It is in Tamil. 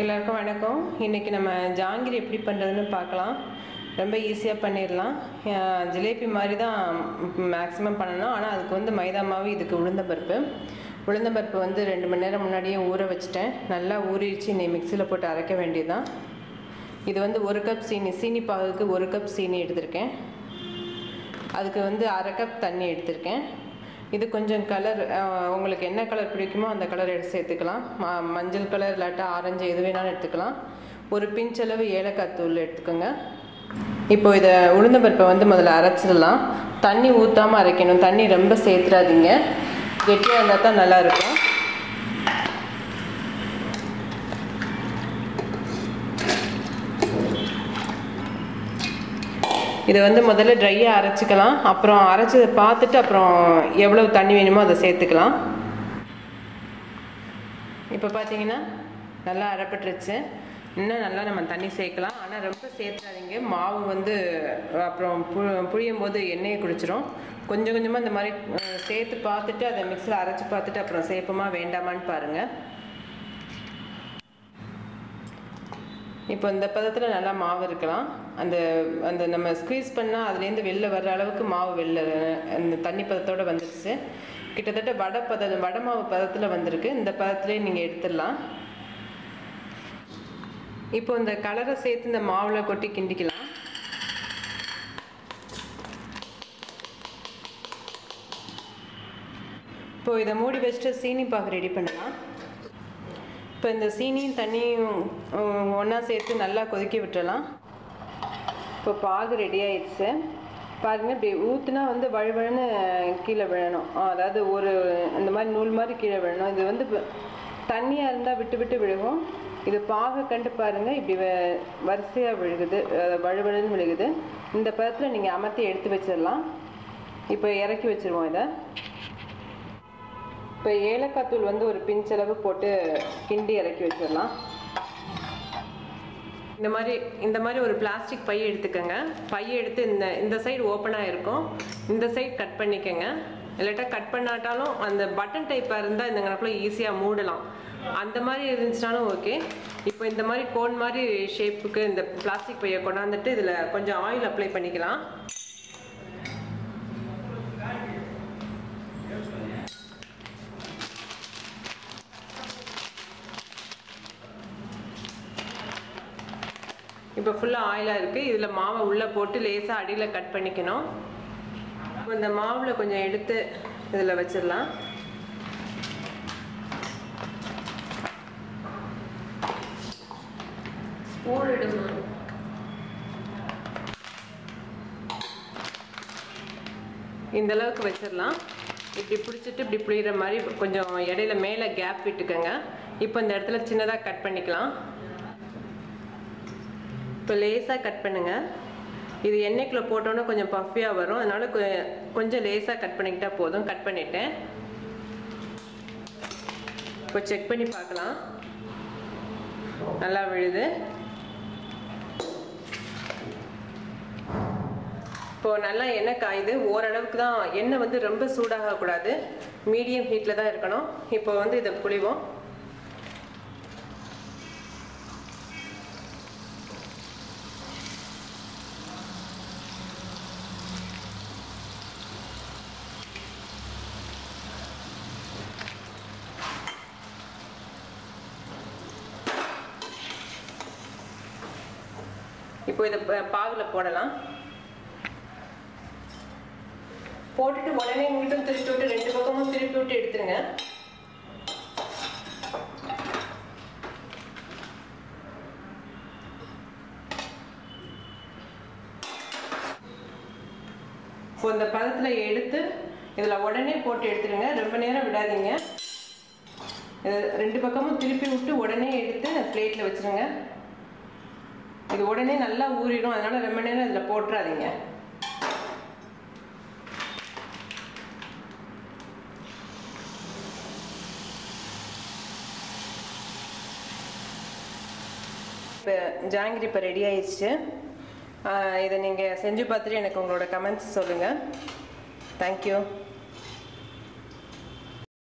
எல்லாருக்கும் வணக்கம். இன்றைக்கி நம்ம ஜாங்கிரி எப்படி பண்ணுறதுன்னு பார்க்கலாம். ரொம்ப ஈஸியாக பண்ணிடலாம். ஜிலேபி மாதிரி தான் மேக்ஸிமம் பண்ணணும். ஆனால் அதுக்கு வந்து மைதா மாவு இதுக்கு உளுந்தம்பருப்பு உளுந்தம்பருப்பு வந்து ரெண்டு மணி நேரம் முன்னாடியே ஊற வச்சுட்டேன். நல்லா ஊறிடுச்சு. இன்னை மிக்சியில் போட்டு அரைக்க வேண்டியதுதான். இது வந்து ஒரு கப் சீனி சீனி பாகுக்கு ஒரு கப் சீனி எடுத்திருக்கேன். அதுக்கு வந்து அரை கப் தண்ணி எடுத்திருக்கேன். இது கொஞ்சம் கலர் உங்களுக்கு என்ன கலர் பிடிக்குமோ அந்த கலர் எடுத்து சேர்த்துக்கலாம். ம மஞ்சள் கலர் இல்லாட்டா ஆரஞ்சு எது வேணாலும் எடுத்துக்கலாம். ஒரு பிஞ்ச் அளவு ஏலக்காய் தூள் எடுத்துக்கோங்க. இப்போ இதை உளுந்தம்பருப்பை வந்து முதல்ல அரைச்சிடலாம். தண்ணி ஊற்றாமல் அரைக்கணும். தண்ணி ரொம்ப சேர்த்துடாதீங்க கெட்டியாக இருந்தால் தான் நல்லாயிருக்கும் இதை வந்து முதல்ல ட்ரையாக அரைச்சிக்கலாம். அப்புறம் அரைச்சதை பார்த்துட்டு அப்புறம் எவ்வளவு தண்ணி வேணுமோ அதை சேர்த்துக்கலாம். இப்போ பார்த்தீங்கன்னா நல்லா அரைப்பட்டுருச்சு. இன்னும் நல்லா நம்ம தண்ணி சேர்க்கலாம். ஆனால் ரொம்ப சேர்த்துறாதீங்க மாவு வந்து அப்புறம் பு புழியும் போது எண்ணெயை குடிச்சிரும். கொஞ்சம் கொஞ்சமாக இந்த மாதிரி சேர்த்து பார்த்துட்டு அதை மிக்ஸில் அரைச்சி பார்த்துட்டு அப்புறம் சேர்ப்போமா வேண்டாமான்னு பாருங்கள் இப்போ இந்த பதத்தில் நல்லா மாவு இருக்கலாம். அந்த அந்த நம்ம ஸ்க்வீஸ் பண்ணால் அதுலேருந்து வெளில வர்ற அளவுக்கு மாவு வெளில அந்த தண்ணி பதத்தோடு வந்துடுச்சு கிட்டத்தட்ட வடை பத வடை மாவு பதத்தில் வந்திருக்கு. இந்த பதத்துலேயே நீங்கள் எடுத்துடலாம். இப்போ இந்த கலரை சேர்த்து இந்த மாவில் கொட்டி கிண்டிக்கலாம். இப்போ இதை மூடி வச்சுட்டு சீனி பாகு ரெடி பண்ணலாம். இப்போ இந்த சீனியும் தண்ணியும் ஒன்றா சேர்த்து நல்லா கொதிக்க விட்டுடலாம். இப்போ பாகு ரெடி ஆயிடுச்சு. பாருங்க இப்படி ஊற்றுனா வந்து வழுவழுன்னு கீழே விழணும். ஆ, அதாவது ஒரு இந்த மாதிரி நூல் மாதிரி கீழே விழணும். இது வந்து தண்ணியாக இருந்தால் விட்டு விட்டு விழுகும். இது பாகை கண்டு பாருங்க இப்படி வ- விழுகுது. வழுவழுன்னு விழுகுது. இந்த பதத்தில் நீங்கள் அமர்த்தி எடுத்து வச்சிடலாம். இப்போ இறக்கி வச்சிருவோம் இதை. இப்போ ஏலக்காய் தூள் வந்து ஒரு பிஞ்சளவு போட்டு கிண்டி இறக்கி வச்சிடலாம். இந்த மாதிரி இந்த மாதிரி ஒரு பிளாஸ்டிக் பை எடுத்துக்கோங்க. பை எடுத்து இந்த இந்த சைடு ஓப்பனாக இருக்கும். இந்த சைடு கட் பண்ணிக்கோங்க. இல்லாட்டா கட் பண்ணாட்டாலும் அந்த பட்டன் டைப்பாக இருந்தால் இந்த கணக்குள்ள ஈஸியாக மூடலாம். அந்த மாதிரி இருந்துச்சுனாலும் ஓகே இப்போ இந்த மாதிரி கோன் மாதிரி ஷேப்புக்கு இந்த பிளாஸ்டிக் பையை கொண்டாந்துட்டு இதில் கொஞ்சம் ஆயில் அப்ளை பண்ணிக்கலாம். இப்போ ஃபுல்லாக ஆயிலாக இருக்குது இதில் மாவை உள்ளே போட்டு லேசாக அடியில் கட் பண்ணிக்கணும். இந்த மாவில் கொஞ்சம் எடுத்து இதில் வச்சிடலாம். எடுமா இந்த அளவுக்கு வச்சிடலாம். இப்படி பிடிச்சிட்டு இப்படி புளிகிற மாதிரி கொஞ்சம் இடையில மேலே கேப் விட்டுக்கோங்க. இப்போ இந்த இடத்துல சின்னதாக கட் பண்ணிக்கலாம். இப்போ லேசாக கட் பண்ணுங்கள் இது எண்ணெய்க்குள்ளே போட்டோன்னே கொஞ்சம் பஃபியாக வரும். அதனால் கொஞ்சம் லேசாக கட் பண்ணிக்கிட்டா போதும். கட் பண்ணிட்டேன். இப்போ செக் பண்ணி பார்க்கலாம். நல்லா விழுது. இப்போது நல்லா எண்ணெய் காயுது. ஓரளவுக்கு தான் எண்ணெய் வந்து ரொம்ப சூடாகக்கூடாது. மீடியம் ஹீட்டில் தான் இருக்கணும். இப்போ வந்து இதை புளிவோம் இப்போ இதை பாகில் பாகுல போடலாம். போட்டுட்டு உடனே மீண்டும் திருப்பி விட்டு ரெண்டு பக்கமும் திருப்பி விட்டு எடுத்துருங்க. இப்போ இந்த பதத்தில் எடுத்து இதில் உடனே போட்டு எடுத்துருங்க. ரொம்ப நேரம் விடாதீங்க. ரெண்டு பக்கமும் திருப்பி விட்டு உடனே எடுத்து பிளேட்டில் வச்சுருங்க. இது உடனே நல்லா ஊறிடும். அதனால ரொம்ப நேரம் இதில் போட்டுறாதீங்க. இப்போ ஜாங்கிரி இப்போ ரெடி ஆயிடுச்சு. இதை நீங்கள் செஞ்சு பார்த்துட்டு எனக்கு உங்களோட கமெண்ட்ஸ் சொல்லுங்கள் தேங்க்யூ